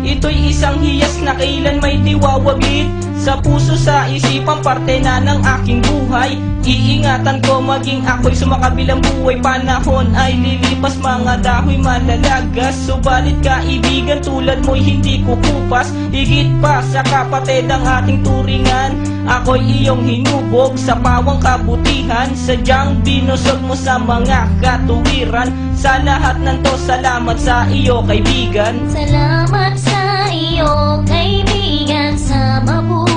Ito'y isang hiyas na kailan may diwawaglit Sa puso sa isipan parte na ng aking buhay. Iingatan ko maging ako'y sumakabilang buhay. Panahon ay lilipas mga dahoy malalagas. Subalit kaibigan tulad mo'y hindi kukupas. Higit pa sa kapatid ang ating turingan Ako'y iyong hinubog sa pawang kabutihan. Sadyang binusog mo sa mga katuwiran. Sa lahat ng to salamat sa iyo kaibigan. Salamat sa iyo, kaibigan, sa mabuting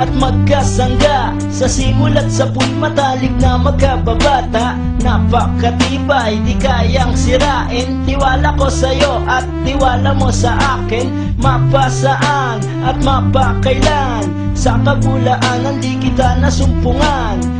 at magkasangga. Sa simula't sa matalik na magkababata. Napakatibay, di kayang sirain. Tiwala ko sa'yo at tiwala mo sa akin. Mapasaan at mapakailan. Sa kabulaanan di kita nasumpungan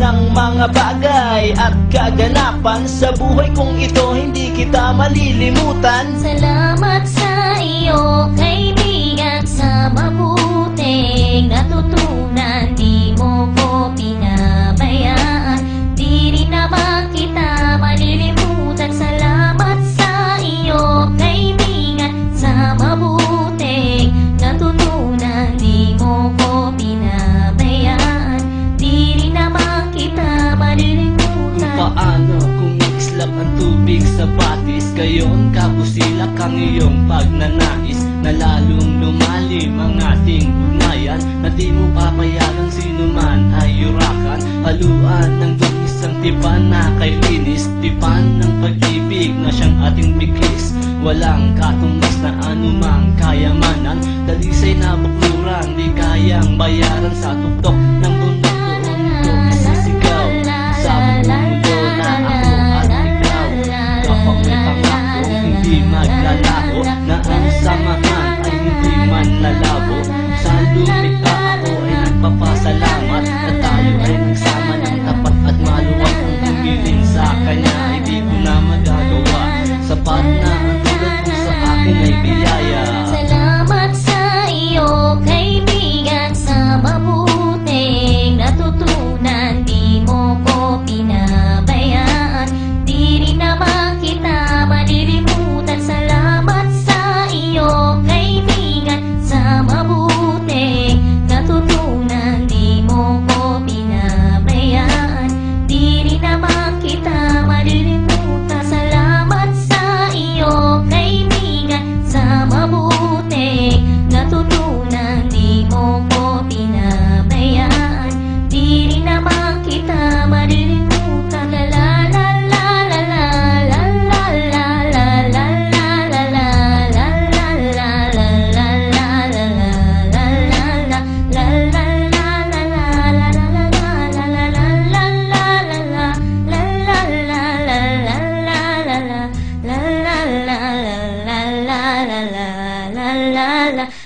ng mga bagay at kaganapan Sa buhay kong ito hindi kita malilimutan. Salamat sa iyo, kaibigan, sa mabuting Gayon kabusilak ang iyong pagnanais Na lalong lumalim ang ating ugnayan. Na di mo papayagang sino man ay yurakan Haluan ng dugis ang tipan na kay linis Tipan ng pag-ibig na siyang ating biglis. Walang katumbas na anumang kayamanan Dalisay na bukluran Di kayang bayaran sa tuktok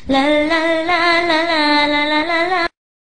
la la la